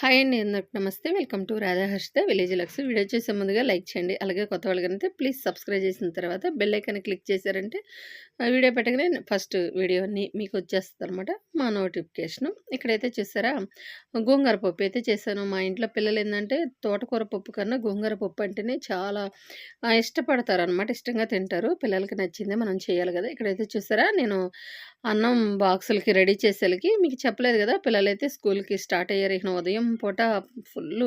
Hi అండి అందరికి. నమస్తే. Welcome to Radha Harshitha village lux. Video చేసే ముందుగా లైక్ చేయండి. అలాగే కొత్త వాళ్ళకైతే ప్లీజ్ సబ్స్క్రైబ్ చేసిన తర్వాత బెల్ ఐకాన్ క్లిక్ చేశారంటే వీడియో పెట్టగానే ఫస్ట్ వీడియోని మీకు వచ్చేస్తుంది అనమాట మా నోటిఫికేషన్. ఇక్కడైతే చూసారా? గోంగూర పప్పు అయితే చేశాను. మా ఇంట్లో పిల్లలు ఏంటంటే తోటకూర పప్పు కన్నా గోంగూర పప్పు అంటేనే చాలా ఇష్టపడతారు అనమాట ఇష్టంగా తింటారు. పిల్లలకి నచ్చిందే మనం చేయాలి కదా. ఇక్కడైతే చూసారా? నేను అన్నం బాక్సులకి రెడీ చేసేలకి మీకు చెప్పలేదు కదా పిల్లలైతే స్కూల్కి స్టార్ట్ అయ్యారు. ఇక ఉదయం పూట ఫుల్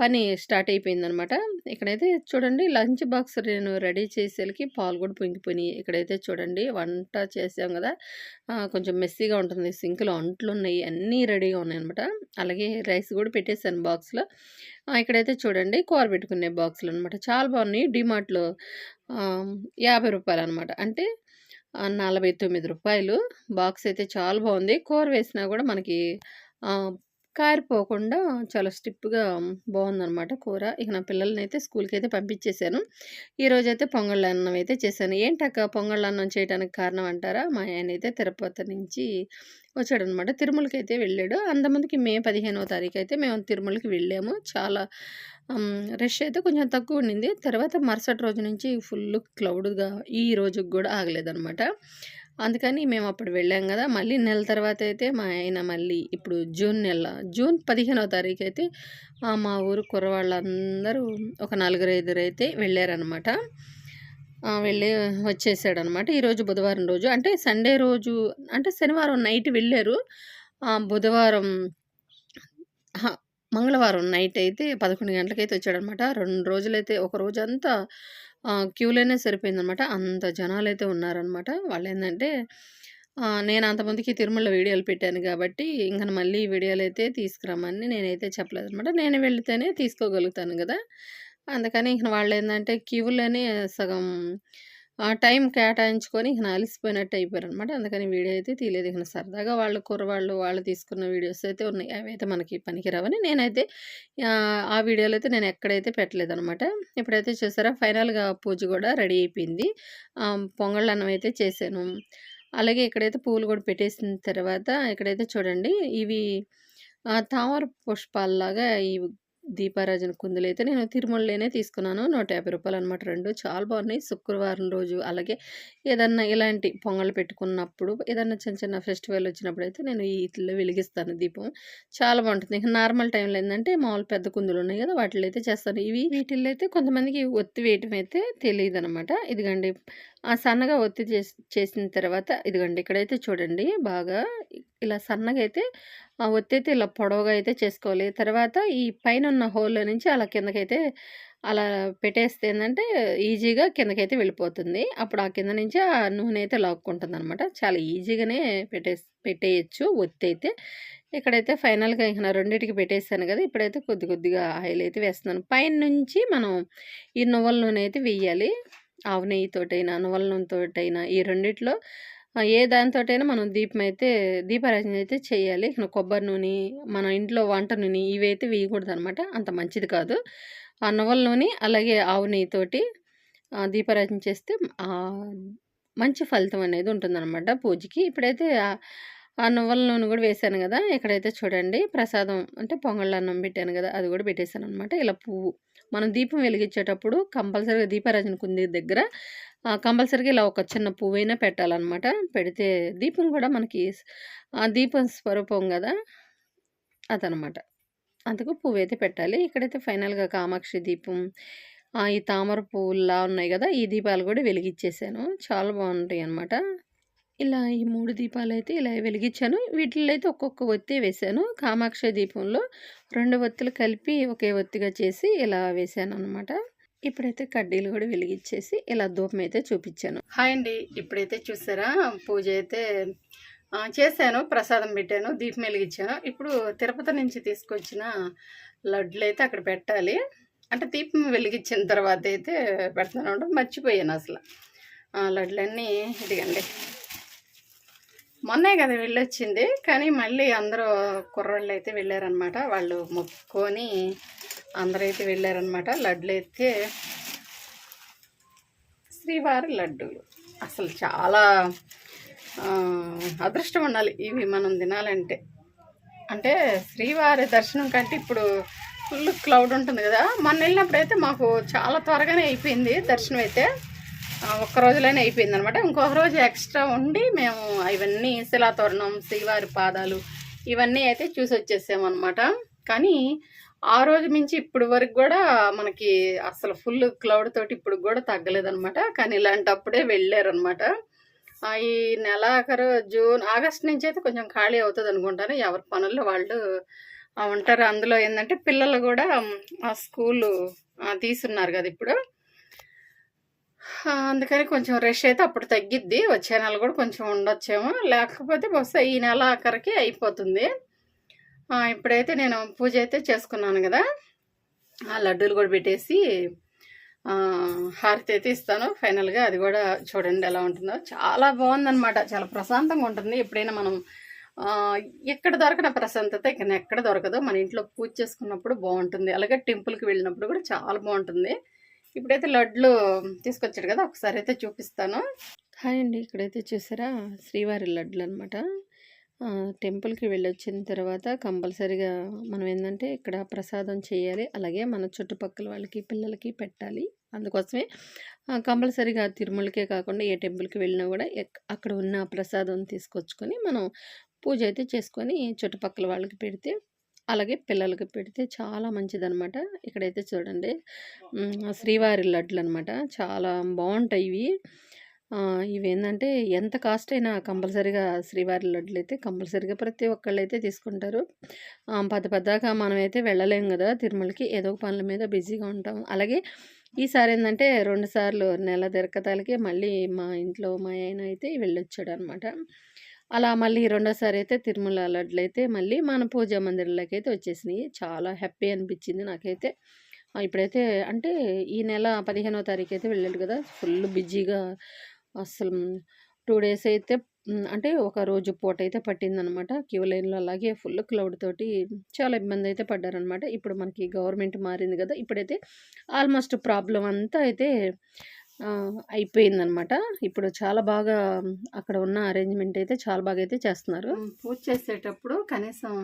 పని స్టార్ట్ అయిపోయిందనమాట. ఇక్కడైతే చూడండి లంచ్ బాక్స్ నేను రెడీ చేసేలకి పాలు కూడా పొంగిపోయినాయి. ఇక్కడైతే చూడండి వంట చేసాం కదా కొంచెం మెస్సీగా ఉంటుంది. సింక్లో అంట్లు ఉన్నాయి అన్నీ రెడీగా ఉన్నాయి అనమాట అలాగే రైస్ కూడా పెట్టేశాను బాక్స్లో. ఇక్కడైతే చూడండి కూర పెట్టుకునే బాక్సులు అనమాట. చాలా బాగున్నాయి డిమార్ట్లో యాభై రూపాయలు అనమాట. అంటే నలభై తొమ్మిది రూపాయలు. బాక్స్ అయితే చాలా బాగుంది. కూర వేసినా కూడా మనకి కారిపోకుండా చాలా స్టిప్గా బాగుందన్నమాట కూర. ఇక నా పిల్లల్ని అయితే స్కూల్కి అయితే పంపించేశాను. ఈరోజు అయితే పొంగళ్ళ అన్నం అయితే చేశాను. ఏంటక్క పొంగళ్ళ అన్నం చేయడానికి కారణం అంటారా? మా ఆయన అయితే తిరుపతి నుంచి వచ్చాడనమాట తిరుమలకి అయితే వెళ్ళాడు. అంతమందికి మే పదిహేనవ తారీఖు అయితే మేము తిరుమలకి వెళ్ళాము. చాలా రష్ అయితే కొంచెం తక్కువ ఉండింది. తర్వాత మరుసటి రోజు నుంచి ఫుల్ క్లౌడ్గా ఈ రోజుకి కూడా ఆగలేదన్నమాట. అందుకని మేము అప్పుడు వెళ్ళాం కదా. మళ్ళీ నెల తర్వాత అయితే మా ఆయన మళ్ళీ ఇప్పుడు జూన్ నెల జూన్ పదిహేనవ తారీఖు అయితే మా ఊరు కుర్రవాళ్ళందరూ ఒక నలుగురు ఐదుగురు అయితే వెళ్ళారనమాట వెళ్ళి వచ్చేసాడనమాట ఈరోజు బుధవారం రోజు. అంటే సండే రోజు అంటే శనివారం నైట్ వెళ్ళారు. బుధవారం మంగళవారం నైట్ అయితే పదకొండు గంటలకైతే వచ్చాడనమాట. రెండు రోజులైతే ఒక రోజు అంతా క్యూలోనే సరిపోయిందనమాట. అంత జనాలు అయితే ఉన్నారనమాట. వాళ్ళు ఏంటంటే నేను అంతమందికి తిరుమల వీడియోలు పెట్టాను కాబట్టి ఇంకా మళ్ళీ వీడియోలు అయితే తీసుకురమ్మని నేనైతే చెప్పలేదు అనమాట నేను వెళితేనే తీసుకోగలుగుతాను కదా. అందుకని ఇంక వాళ్ళు ఏంటంటే క్యూలోనే సగం ఆ టైం కేటాయించుకొని ఇక అలిసిపోయినట్టు అయిపోయారు అనమాట అందుకని వీడియో అయితే తీయలేదు. ఇక సరదాగా వాళ్ళు కుర్రవాళ్ళు వాళ్ళు తీసుకున్న వీడియోస్ అయితే ఉన్నాయి. అవి అయితే మనకి పనికిరావని నేనైతే ఆ, వీడియోలు అయితే నేను ఎక్కడైతే పెట్టలేదు అనమాట ఇప్పుడైతే చూసారా ఫైనల్గా పూజ కూడా రెడీ అయిపోయింది. ఆ, పొంగళ్ళ అన్నం అయితే చేశాను. అలాగే ఇక్కడైతే పూలు కూడా పెట్టేసిన తర్వాత ఇక్కడైతే చూడండి ఇవి తామర పుష్పాలలాగా ఇవి దీపారాజన కుందులు అయితే నేను తిరుమలలోనే తీసుకున్నాను. నూట యాభై రూపాయలు అనమాట రెండు. చాలా బాగున్నాయి. శుక్రవారం రోజు అలాగే ఏదన్నా ఇలాంటి పొంగలు పెట్టుకున్నప్పుడు ఏదన్నా చిన్న చిన్న ఫెస్టివల్ వచ్చినప్పుడు అయితే నేను వీటిలో వెలిగిస్తాను దీపం. చాలా బాగుంటుంది. ఇంకా నార్మల్ టైంలో ఏంటంటే మామూలు పెద్ద కుందులు ఉన్నాయి కదా వాటిలో అయితే చేస్తాను. ఇవి వీటిల్లో అయితే కొంతమందికి ఒత్తి వేయటం అయితే తెలియదు అనమాట ఇదిగండి సన్నగా ఒత్తి చేసిన తర్వాత ఇదిగండి ఇక్కడైతే చూడండి బాగా ఇలా సన్నగా అయితే ఆ ఒత్తి అయితే ఇలా పొడవుగా అయితే చేసుకోవాలి. తర్వాత ఈ పైన ఉన్న హోల్లో నుంచి అలా కిందకైతే అలా పెట్టేస్తే ఏంటంటే ఈజీగా కిందకైతే వెళ్ళిపోతుంది. అప్పుడు ఆ కింద నుంచి ఆ నూనె అయితే లాక్కుంటుంది అనమాట చాలా ఈజీగానే పెట్టే పెట్టేయచ్చు ఒత్తి అయితే ఇక్కడైతే ఫైనల్గా ఇక రెండింటికి పెట్టేసాను కదా ఇప్పుడైతే కొద్ది కొద్దిగా ఆయిల్ అయితే వేస్తున్నాను. పైన నుంచి మనం ఈ నువ్వుల నూనె అయితే వేయాలి. ఆవు నెయ్యితోటైనా నువ్వుల ఈ రెండిట్లో ఏ దానితోటైనా మనం దీపం అయితే దీపారాజన అయితే చేయాలి. కొబ్బరి నూనె మన ఇంట్లో వంట నూనె ఇవైతే వేయకూడదు అనమాట అంత మంచిది కాదు. ఆ నువ్వుల నూనె అలాగే ఆవు నెయ్యితోటి ఆ, దీపారాజన చేస్తే మంచి ఫలితం అనేది ఉంటుందన్నమాట పూజకి. ఇప్పుడైతే ఆ- నువ్వుల నూనె కూడా వేసాను కదా ఇక్కడైతే చూడండి ప్రసాదం అంటే పొంగళ్ళ అన్నం పెట్టాను కదా అది కూడా పెట్టేశాను అనమాట ఇలా పువ్వు. మనం దీపం వెలిగించేటప్పుడు కంపల్సరీగా దీపారాజన కుంది దగ్గర ఆ, కంపల్సరీగా ఇలా ఒక చిన్న పువ్వైనా పెట్టాలన్నమాట. పెడితే దీపం కూడా మనకి ఆ దీపం స్వరూపం కదా అదనమాట అందుకు పువ్వు అయితే పెట్టాలి. ఇక్కడైతే ఫైనల్గా కామాక్షి దీపం ఈ తామర పువ్వులా ఉన్నాయి కదా ఈ దీపాలు కూడా వెలిగించేసాను చాలా బాగుంటాయి అనమాట ఇలా ఈ మూడు దీపాలు అయితే ఇలా వెలిగించాను. వీటిల్లో అయితే ఒక్కొక్క ఒత్తి వేశాను కామాక్ష దీపంలో రెండు ఒత్తులు కలిపి ఒకే ఒత్తిగా చేసి ఇలా వేసాను అనమాట ఇప్పుడైతే కడ్డీలు కూడా వెలిగించేసి ఇలా దూపం అయితే చూపించాను. హాయ్ అండి. ఇప్పుడైతే చూసారా? పూజ అయితే చేశాను. ప్రసాదం పెట్టాను. దీపం వెలిగించాను. ఇప్పుడు తిరుపతి నుంచి తీసుకొచ్చిన లడ్లు అయితే అక్కడ పెట్టాలి. అంటే దీపం వెలిగించిన తర్వాత అయితే పెడతాను మర్చిపోయాను అసలు. లడ్లన్నీ ఇదిగండి. మొన్నే కదా వెళ్ళొచ్చింది కానీ మళ్ళీ అందరూ కుర్రాళ్ళు అయితే వెళ్ళారనమాట వాళ్ళు మొక్కుకొని అందరూ అయితే వెళ్ళారనమాట లడ్లు అయితే శ్రీవారి లడ్డూలు. అసలు చాలా అదృష్టం ఉండాలి ఇవి మనం తినాలంటే. అంటే శ్రీవారి దర్శనం కంటే ఇప్పుడు ఫుల్ క్లౌడ్ ఉంటుంది కదా. మొన్న వెళ్ళినప్పుడు అయితే మాకు చాలా త్వరగానే అయిపోయింది దర్శనం అయితే ఒక్క రోజులోనే అయిపోయింది అనమాట ఇంకొక రోజు ఎక్స్ట్రా ఉండి మేము ఇవన్నీ శిలాతోరణం శ్రీవారి పాదాలు ఇవన్నీ అయితే చూసి వచ్చేసామన్నమాట కానీ ఆ రోజు మించి ఇప్పుడు వరకు కూడా మనకి అసలు ఫుల్ క్లౌడ్ తోటి ఇప్పుడు కూడా తగ్గలేదనమాట. కానీ ఇలాంటప్పుడే వెళ్ళారనమాట. ఈ నెలాఖరు జూన్ ఆగస్ట్ నుంచి అయితే కొంచెం ఖాళీ అవుతుంది అనుకుంటాను. ఎవరి పనుల్లో వాళ్ళు ఉంటారు. అందులో ఏంటంటే పిల్లలు కూడా ఆ స్కూలు తీసున్నారు కదా ఇప్పుడు. అందుకని కొంచెం రష్ అయితే అప్పుడు తగ్గిద్ది. వచ్చే నెల కూడా కొంచెం ఉండొచ్చేమో. లేకపోతే బహుశా ఈ నెల ఆఖరికి అయిపోతుంది. ఇప్పుడైతే నేను పూజ అయితే చేసుకున్నాను కదా. ఆ లడ్డూలు కూడా పెట్టేసి హారతి అయితే ఇస్తాను. ఫైనల్గా అది కూడా చూడండి ఎలా ఉంటుందో. చాలా బాగుందనమాట చాలా ప్రశాంతంగా ఉంటుంది. ఎప్పుడైనా మనం ఎక్కడ దొరకన ప్రశాంతత ఇక్కడ ఎక్కడ దొరకదు. మన ఇంట్లో పూజ చేసుకున్నప్పుడు బాగుంటుంది. అలాగే టెంపుల్కి వెళ్ళినప్పుడు కూడా చాలా బాగుంటుంది. ఇప్పుడైతే లడ్లు తీసుకొచ్చాడు కదా ఒకసారి అయితే చూపిస్తాను. హాయ్ అండి ఇక్కడైతే చూసారా? శ్రీవారి లడ్లు అనమాట టెంపుల్కి వెళ్ళొచ్చిన తర్వాత కంపల్సరీగా మనం ఏంటంటే ఇక్కడ ప్రసాదం చేయాలి. అలాగే మన చుట్టుపక్కల వాళ్ళకి పిల్లలకి పెట్టాలి. అందుకోసమే కంపల్సరీగా తిరుమలకే కాకుండా ఏ టెంపుల్కి వెళ్ళినా కూడా అక్కడ ఉన్న ప్రసాదం తీసుకొచ్చుకొని మనం పూజ అయితే చేసుకొని చుట్టుపక్కల వాళ్ళకి పెడితే అలాగే పిల్లలకి పెడితే చాలా మంచిదన్నమాట. ఇక్కడైతే చూడండి. శ్రీవారి లడ్లు అనమాట చాలా బాగుంటాయి ఇవి. ఇవి ఏంటంటే ఎంత కాస్ట్ అయినా కంపల్సరీగా శ్రీవారి లడ్లు అయితే కంపల్సరీగా ప్రతి ఒక్కళ్ళు అయితే తీసుకుంటారు పద పద్దాక మనమైతే వెళ్ళలేం కదా తిరుమలకి. ఏదో ఒక పనుల మీద బిజీగా ఉంటాం. అలాగే ఈసారి ఏంటంటే రెండు సార్లు నెల తిరగతాలకి మళ్ళీ మా ఇంట్లో మా ఆయన అయితే వెళ్ళొచ్చాడు అనమాట అలా మళ్ళీ రెండోసారి అయితే తిరుమల లడ్లు అయితే మళ్ళీ మన పూజా మందిరాలకి అయితే వచ్చేసినాయి. చాలా హ్యాపీ అనిపించింది నాకైతే. ఇప్పుడైతే అంటే ఈ నెల పదిహేనో తారీఖు అయితే వెళ్ళాడు కదా ఫుల్ బిజీగా అసలు టూ డేస్ అయితే అంటే ఒక రోజు పూట అయితే పట్టిందనమాట. క్యూ లైన్లో అలాగే ఫుల్ క్లౌడ్ తోటి చాలా ఇబ్బంది అయితే పడ్డారనమాట. ఇప్పుడు మనకి గవర్నమెంట్ మారింది కదా ఇప్పుడైతే ఆల్మోస్ట్ ప్రాబ్లం అంతా అయితే అయిపోయిందనమాట. ఇప్పుడు చాలా బాగా అక్కడ ఉన్న అరేంజ్మెంట్ అయితే చాలా బాగా అయితే చేస్తున్నారు. పూజ చేసేటప్పుడు కనీసం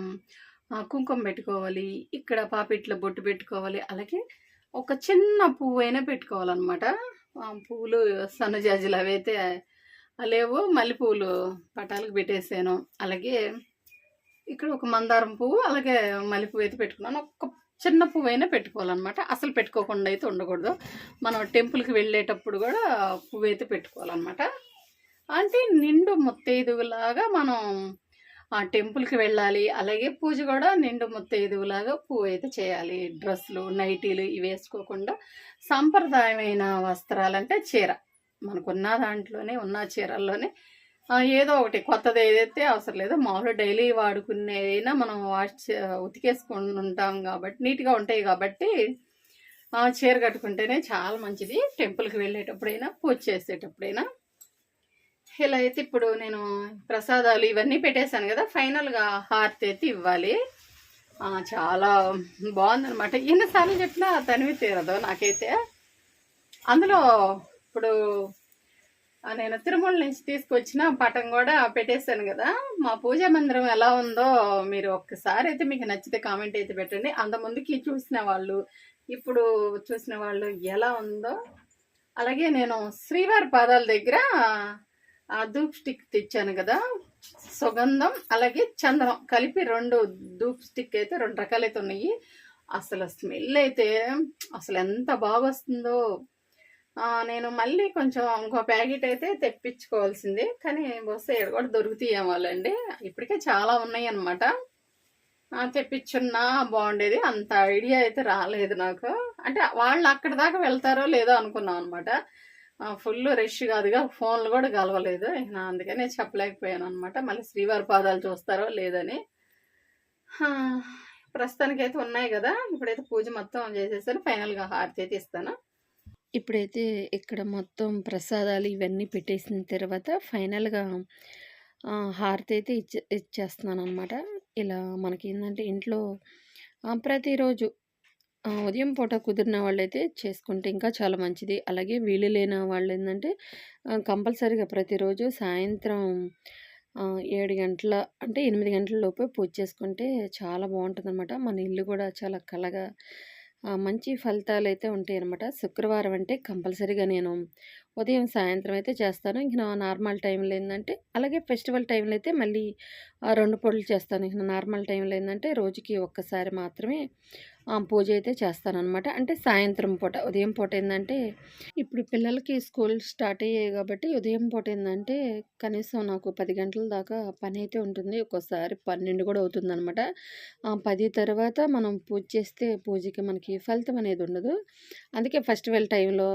కుంకుమ పెట్టుకోవాలి ఇక్కడ పాపిట్లో బొట్టు పెట్టుకోవాలి అలాగే ఒక చిన్న పువ్వు అయినా పెట్టుకోవాలన్నమాట పువ్వులు సన్నజాజులు అవి అయితే లేవు. మల్లెపూలు పటాలకు పెట్టేసాను. అలాగే ఇక్కడ ఒక మందారం పువ్వు అలాగే మల్లెపువ్వు అయితే పెట్టుకున్నాను. ఒక్క చిన్న పువ్వు అయినా పెట్టుకోవాలన్నమాట. అసలు పెట్టుకోకుండా అయితే ఉండకూడదు. మనం టెంపుల్కి వెళ్ళేటప్పుడు కూడా పువ్వు అయితే పెట్టుకోవాలన్నమాట. అంటే నిండు ముత్తైదువులాగా మనం ఆ టెంపుల్కి వెళ్ళాలి. అలాగే పూజ కూడా నిండు ముత్తైదువులాగా పువ్వు అయితే చేయాలి. డ్రెస్సులు నైటీలు ఇవి వేసుకోకుండా సాంప్రదాయమైన వస్త్రాలంటే చీర. మనకున్న దాంట్లోనే ఉన్న చీరల్లోనే ఏదో ఒకటి కొత్తది ఏదైతే అవసరం లేదో మామూలు డైలీ వాడుకునేదైనా మనం వాష్ చే- ఉతికేసుకుని ఉంటాం కాబట్టి నీట్గా ఉంటాయి కాబట్టి చీర కట్టుకుంటేనే చాలా మంచిది. టెంపుల్కి వెళ్ళేటప్పుడైనా పూజ చేసేటప్పుడైనా. ఇలా అయితే ఇప్పుడు నేను ప్రసాదాలు ఇవన్నీ పెట్టేశాను కదా ఫైనల్గా హార్త్ అయితే ఇవ్వాలి. చాలా బాగుందనమాట ఎన్నిసార్లు చెప్పినా తనివి తీరదు నాకైతే. అందులో ఇప్పుడు నేను తిరుమల నుంచి తీసుకొచ్చిన పటం కూడా పెట్టేశాను కదా. మా పూజా మందిరం ఎలా ఉందో మీరు ఒక్కసారి అయితే మీకు నచ్చితే కామెంట్ అయితే పెట్టండి. అంత ముందుకి చూసిన వాళ్ళు ఇప్పుడు చూసిన వాళ్ళు ఎలా ఉందో. అలాగే నేను శ్రీవారి పాదాల దగ్గర ఆ ధూప్ స్టిక్ తెచ్చాను కదా. సుగంధం అలాగే చందనం కలిపి రెండు ధూప్ స్టిక్ అయితే రెండు రకాలైతే ఉన్నాయి. అసలు స్మెల్ అయితే అసలు ఎంత బాగా వస్తుందో నేను మళ్ళీ కొంచెం ఇంకో ప్యాకెట్ అయితే తెప్పించుకోవాల్సింది కానీ బహుశా ఇక్కడ కూడా దొరుకుతాయి వాళ్ళండి ఇప్పటికే చాలా ఉన్నాయి అనమాట తెప్పించున్నా బాగుండేది. అంత ఐడియా అయితే రాలేదు నాకు. అంటే వాళ్ళు అక్కడి దాకా వెళ్తారో లేదో అనుకున్నాం అనమాట ఫుల్ రష్ కాదుగా ఫోన్లు కూడా కలవలేదు. అందుకనే చెప్పలేకపోయాను అనమాట మళ్ళీ శ్రీవారి పాదాలు చూస్తారో లేదని. ఆ, ప్రస్తుతానికైతే ఉన్నాయి కదా. ఇప్పుడైతే పూజ మొత్తం చేసేసారు ఫైనల్గా హారతి అయితే ఇస్తాను. ఇప్పుడైతే ఇక్కడ మొత్తం ప్రసాదాలు ఇవన్నీ పెట్టేసిన తర్వాత ఫైనల్గా హారతి అయితే ఇచ్చే ఇచ్చేస్తున్నాను అనమాట ఇలా మనకి ఏంటంటే ఇంట్లో ప్రతిరోజు ఉదయం పూట కుదిరిన వాళ్ళైతే చేసుకుంటే ఇంకా చాలా మంచిది అలాగే వీలు లేని వాళ్ళు ఏంటంటే కంపల్సరీగా ప్రతిరోజు సాయంత్రం ఏడు గంటల అంటే ఎనిమిది గంటల లోపే పూజ చేసుకుంటే చాలా బావుంటదనమాట. మన ఇల్లు కూడా చాలా కళగా మంచి ఫలితాలు అయితే ఉంటాయి అనమాట శుక్రవారం అంటే కంపల్సరీగా నేను ఉదయం, సాయంత్రం అయితే చేస్తాను. ఇంక నార్మల్ టైంలో ఏంటంటే అలాగే ఫెస్టివల్ టైంలో అయితే మళ్ళీ ఆహ్, 2 పూటలు చేస్తాను. ఇక నార్మల్ టైంలో ఏంటంటే రోజుకి ఒక్కసారి మాత్రమే పూజ అయితే చేస్తాననమాట. అంటే సాయంత్రం పూట. ఉదయం పూట ఏంటంటే ఇప్పుడు పిల్లలకి స్కూల్ స్టార్ట్ అయ్యాయి కాబట్టి ఉదయం పూట ఏంటంటే కనీసం నాకు పది గంటల దాకా పని అయితే ఉంటుంది. ఒక్కోసారి పన్నెండు కూడా అవుతుందనమాట. ఆహ్, 10 తర్వాత మనం పూజ చేస్తే పూజకి మనకి ఫలితం అనేది ఉండదు. అందుకే ఫెస్టివల్ టైంలో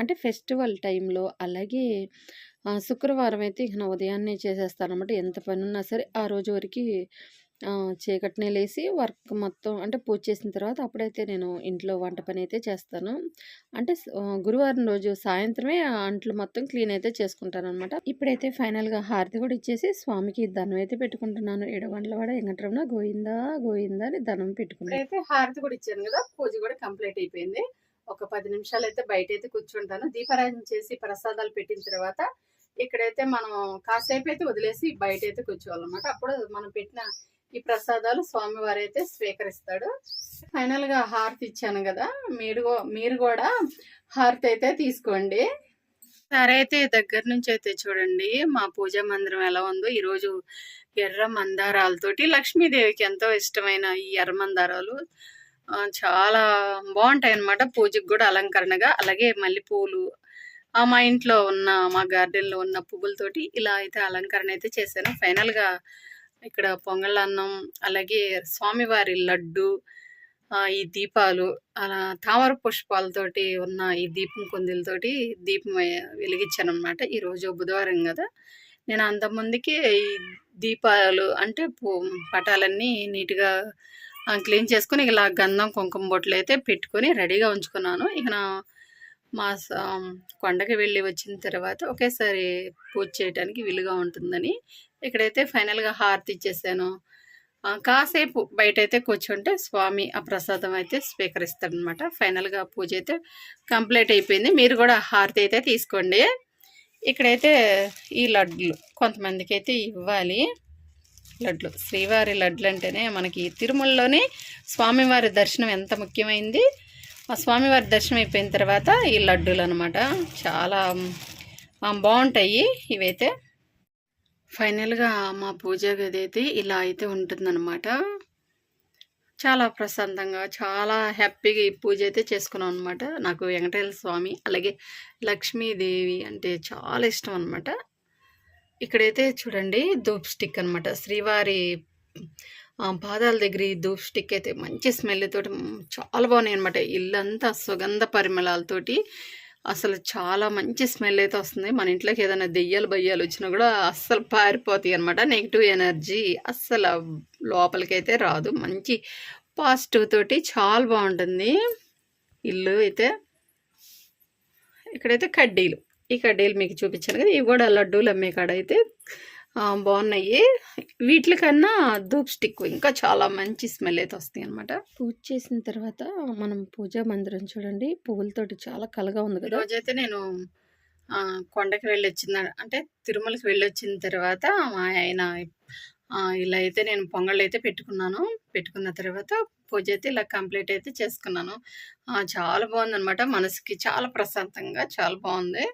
అంటే ఫెస్టివల్ టైంలో అలాగే శుక్రవారం అయితే ఇక ఉదయాన్నే చేసేస్తారనమాట ఎంత పని ఉన్నా సరే ఆ రోజు వరకు చీకటినే లేసి వర్క్ మొత్తం అంటే పూజ చేసిన తర్వాత అప్పుడైతే నేను ఇంట్లో వంట పని అయితే చేస్తాను. అంటే గురువారం రోజు సాయంత్రమే అంట్లు మొత్తం క్లీన్ అయితే చేసుకుంటాననమాట. ఇప్పుడైతే ఫైనల్‌గా హారతి కూడా ఇచ్చేసి స్వామికి ధనం అయితే పెట్టుకుంటున్నాను. ఏడుకొండలవాడ వెంకటరమణ గోయిందా గోయిందా అని ధనం పెట్టుకున్నాను. అయితే హారతి కూడా ఇచ్చాను కదా పూజ కూడా కంప్లీట్ అయిపోయింది ఒక పది నిమిషాలు అయితే బయట అయితే కూర్చుంటాను. దీపారాధన చేసి ప్రసాదాలు పెట్టిన తర్వాత ఇక్కడైతే మనం కాసేపు అయితే వదిలేసి బయట అయితే కూర్చోవాలన్నమాట. అప్పుడు మనం పెట్టిన ఈ ప్రసాదాలు స్వామివారు అయితే స్వీకరిస్తాడు. ఫైనల్గా హారతి ఇచ్చాను కదా. మీరు మీరు కూడా హారతి అయితే తీసుకోండి. సరే అయితే దగ్గర నుంచి అయితే చూడండి మా పూజా మందిరం ఎలా ఉందో. ఈరోజు ఎర్ర మందారాలతోటి లక్ష్మీదేవికి ఎంతో ఇష్టమైన ఈ ఎర్ర మందారాలు. చాలా బాగుంటాయి అనమాట పూజకి కూడా అలంకరణగా. అలాగే మల్లెపూలు ఆ మా ఇంట్లో ఉన్న మా గార్డెన్లో ఉన్న పువ్వులతోటి ఇలా అయితే అలంకరణ అయితే చేశాను. ఫైనల్గా ఇక్కడ పొంగళ్ళన్నం అలాగే స్వామివారి లడ్డు ఈ దీపాలు అలా తామర పుష్పాలతోటి ఉన్న ఈ దీపం కుందులతోటి దీపం వెలిగించాను అనమాట ఈరోజు బుధవారం కదా. నేను అంతకుముందుకి ఈ దీపాలు అంటే పటాలన్నీ నీట్గా క్లీన్ చేసుకుని ఇలా గంధం కుంకుమ బొట్లు అయితే పెట్టుకొని రెడీగా ఉంచుకున్నాను. ఇక నా మా కొండకి వెళ్ళి వచ్చిన తర్వాత ఒకేసారి పూజ చేయడానికి వీలుగా ఉంటుందని ఇక్కడైతే ఫైనల్గా హారతి ఇచ్చేసాను. కాసేపు బయట అయితే కూర్చుంటే స్వామి ఆ ప్రసాదం అయితే స్వీకరిస్తాడనమాట ఫైనల్గా పూజ అయితే కంప్లీట్ అయిపోయింది. మీరు కూడా హారతి అయితే తీసుకోండి. ఇక్కడైతే ఈ లడ్లు కొంతమందికి అయితే ఇవ్వాలి. లడ్లు. శ్రీవారి లడ్లు అంటేనే మనకి తిరుమలలోనే స్వామివారి దర్శనం ఎంత ముఖ్యమైంది? ఆ స్వామివారి దర్శనం అయిపోయిన తర్వాత ఈ లడ్డూలు అనమాట చాలా బాగుంటాయి ఇవైతే. ఫైనల్గా మా పూజ గది అయితే ఇలా అయితే ఉంటుందన్నమాట. చాలా ప్రశాంతంగా చాలా హ్యాపీగా ఈ పూజ అయితే చేసుకున్నాం అనమాట నాకు వెంకటేశ్వర స్వామి అలాగే లక్ష్మీదేవి అంటే చాలా ఇష్టం అనమాట ఇక్కడైతే చూడండి ధూప్ స్టిక్ అనమాట శ్రీవారి ఆ, పాదాల దగ్గర ఈ ధూప్ స్టిక్ అయితే మంచి స్మెల్ తోటి చాలా బాగున్నాయి అనమాట ఇల్లంతా సుగంధ పరిమళాలతోటి అసలు చాలా మంచి స్మెల్ అయితే వస్తుంది. మన ఇంట్లోకి ఏదైనా దెయ్యాలు బయ్యాలు వచ్చినా కూడా అస్సలు పారిపోతాయి అనమాట నెగిటివ్ ఎనర్జీ అస్సలు లోపలికైతే రాదు. మంచి పాజిటివ్ తోటి చాలా బాగుంటుంది. ఇల్లు అయితే ఇక్కడైతే కడ్డీలు. ఈ కడ్డీలు మీకు చూపించాను కదా ఇవి కూడా లడ్డూలు అమ్మే కాడ అయితే బాగున్నాయి. వీటికన్నా ధూప్ స్టిక్ ఇంకా చాలా మంచి స్మెల్ అయితే వస్తాయి అనమాట పూజ చేసిన తర్వాత మనం పూజా మందిరం చూడండి పువ్వులతోటి చాలా కళగా ఉంది కదా. రోజైతే నేను కొండకి వెళ్ళి వచ్చిన అంటే తిరుమలకి వెళ్ళి వచ్చిన తర్వాత ఆయన ఇలా అయితే నేను పొంగళ్ళు అయితే పెట్టుకున్నాను. పెట్టుకున్న తర్వాత పూజ అయితే ఇలా కంప్లీట్ అయితే చేసుకున్నాను. చాలా బాగుందనమాట మనసుకి. చాలా ప్రశాంతంగా చాలా బాగుంది.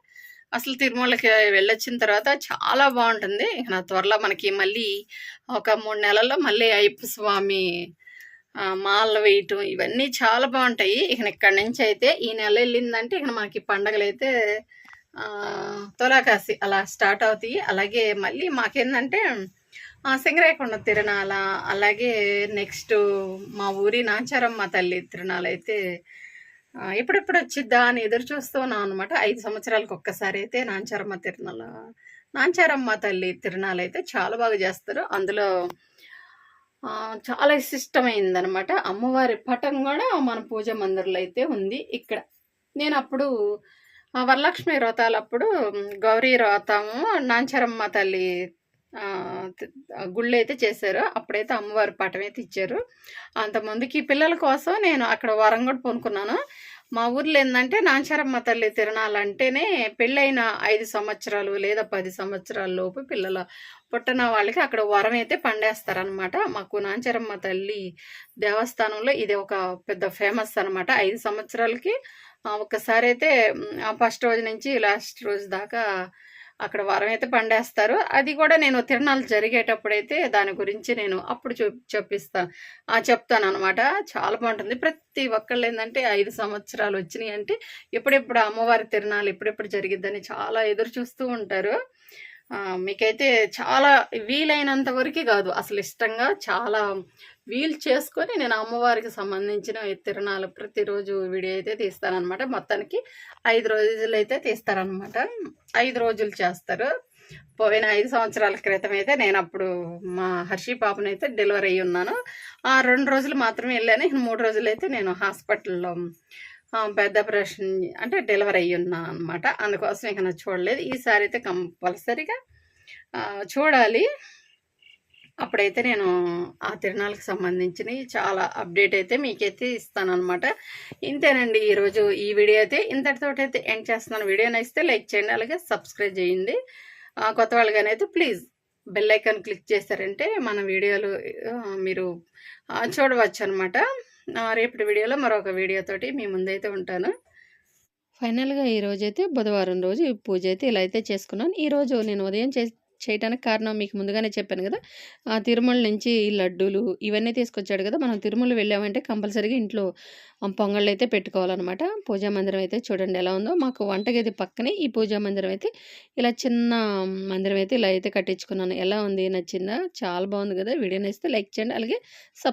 అసలు తిరుమలకి వెళ్ళొచ్చిన తర్వాత చాలా బాగుంటుంది. ఇక నా త్వరలో మనకి మళ్ళీ ఒక మూడు నెలల్లో మళ్ళీ అయ్యప్ప స్వామి మాల వేయటం ఇవన్నీ చాలా బాగుంటాయి. ఇక ఇక్కడి నుంచి అయితే ఈ నెల వెళ్ళిందంటే ఇక మనకి పండగలు అయితే తొలాకాసి అలా స్టార్ట్ అవుతాయి. అలాగే మళ్ళీ మాకేందంటే ఆ, సింగరాయకొండ తిరణాల అలాగే నెక్స్ట్ మా ఊరి నాచారమ్మ తల్లి తిరణాలు అయితే ఎప్పుడెప్పుడు వచ్చిద్దా అని ఎదురు చూస్తూ ఉన్నాం అనమాట ఐదు సంవత్సరాలకు ఒక్కసారి అయితే నాంచారమ్మ తిరణాల నాంచారమ్మ తల్లి తిరణాలు అయితే చాలా బాగా చేస్తారు. అందులో చాలా ఇష్టమైందనమాట అమ్మవారి పటం కూడా మన పూజ మందిరంలో అయితే ఉంది. ఇక్కడ నేను అప్పుడు ఆ వరలక్ష్మి వ్రతాలప్పుడు గౌరీ వ్రతము నాంచారమ్మ తల్లి గుళ్ళు అయితే చేశారు. అప్పుడైతే అమ్మవారి పటం అయితే ఇచ్చారు. అంతమందికి పిల్లల కోసం నేను అక్కడ వరం కూడా పొనుకున్నాను మా ఊర్లో ఏంటంటే నాంచారమ్మ తల్లి తిరణాలంటేనే పెళ్ళైన ఐదు సంవత్సరాలు లేదా పది సంవత్సరాల లోపు పిల్లల పుట్టిన వాళ్ళకి అక్కడ వరం అయితే పండేస్తారనమాట మాకు నాంచారమ్మ తల్లి దేవస్థానంలో ఇది ఒక పెద్ద ఫేమస్ అనమాట ఐదు సంవత్సరాలకి ఆ, అయితే ఫస్ట్ రోజు నుంచి లాస్ట్ రోజు దాకా అక్కడ వరం అయితే పండేస్తారు. అది కూడా నేను తిరణాలు జరిగేటప్పుడైతే దాని గురించి నేను అప్పుడు చూ చెప్పిస్తాను ఆ చెప్తాను అనమాట చాలా బాగుంటుంది. ప్రతి ఒక్కళ్ళు ఏంటంటే ఐదు సంవత్సరాలు వచ్చినాయి అంటే ఎప్పుడెప్పుడు అమ్మవారి తిరణాలు ఎప్పుడెప్పుడు జరిగిద్దని చాలా ఎదురు చూస్తూ ఉంటారు. మీకైతే చాలా వీలైనంత వరకు కాదు. అసలు ఇష్టంగా చాలా వీలు చేసుకొని నేను అమ్మవారికి సంబంధించిన తిరణాలు ప్రతిరోజు వీడియో అయితే తీస్తానన్నమాట. మొత్తానికి ఐదు రోజులు అయితే తీస్తారనమాట ఐదు రోజులు చేస్తారు. పోయిన ఐదు సంవత్సరాల క్రితం అయితే నేను అప్పుడు మా హర్షి పాపను అయితే డెలివరీ అయ్యి ఉన్నాను. ఆ రెండు రోజులు మాత్రమే వెళ్ళాను. మూడు రోజులు అయితే నేను హాస్పిటల్లో పెద్ద ఆపరేషన్ అంటే డెలివరీ అయ్యి ఉన్నా అనమాట అందుకోసం ఇక నాకు చూడలేదు. ఈసారి అయితే కంపల్సరీగా చూడాలి. అప్పుడైతే నేను ఆ తిరణాలకు సంబంధించినవి చాలా అప్డేట్ అయితే మీకైతే ఇస్తానమాట ఇంతేనండి ఈరోజు ఈ వీడియో అయితే. ఇంతటితో అయితే ఎండ్ చేస్తున్నాను. వీడియో నచ్చితే లైక్ చేయండి అలాగే సబ్స్క్రైబ్ చేయండి. కొత్త వాళ్ళుగానైతే అయితే ప్లీజ్ బెల్ ఐకాన్ క్లిక్ చేశారంటే మన వీడియోలు మీరు చూడవచ్చు అనమాట రేపటి వీడియోలో మరొక వీడియోతోటి మీ ముందైతే ఉంటాను ఫైనల్‌గా ఈరోజైతే బుధవారం రోజు ఈ పూజ అయితే ఇలా అయితే చేసుకున్నాను. ఈరోజు నేను ఉదయం చే చేయటానికి కారణం మీకు ముందుగానే చెప్పాను కదా ఆ తిరుమల నుంచి ఈ లడ్డూలు ఇవన్నీ తీసుకొచ్చాడు కదా మనం తిరుమల వెళ్ళామంటే కంపల్సరీగా ఇంట్లో పొంగళ్ళు అయితే పెట్టుకోవాలన్నమాట పూజా మందిరం అయితే చూడండి ఎలా ఉందో. మాకు వంటగది పక్కనే ఈ పూజా మందిరం అయితే ఇలా చిన్న మందిరం అయితే ఇలా అయితే కట్టించుకున్నాను. ఎలా ఉంది? నచ్చిందా? చాలా బాగుంది కదా వీడియో నచ్చితే లైక్ చేయండి. అలాగే సబ్స్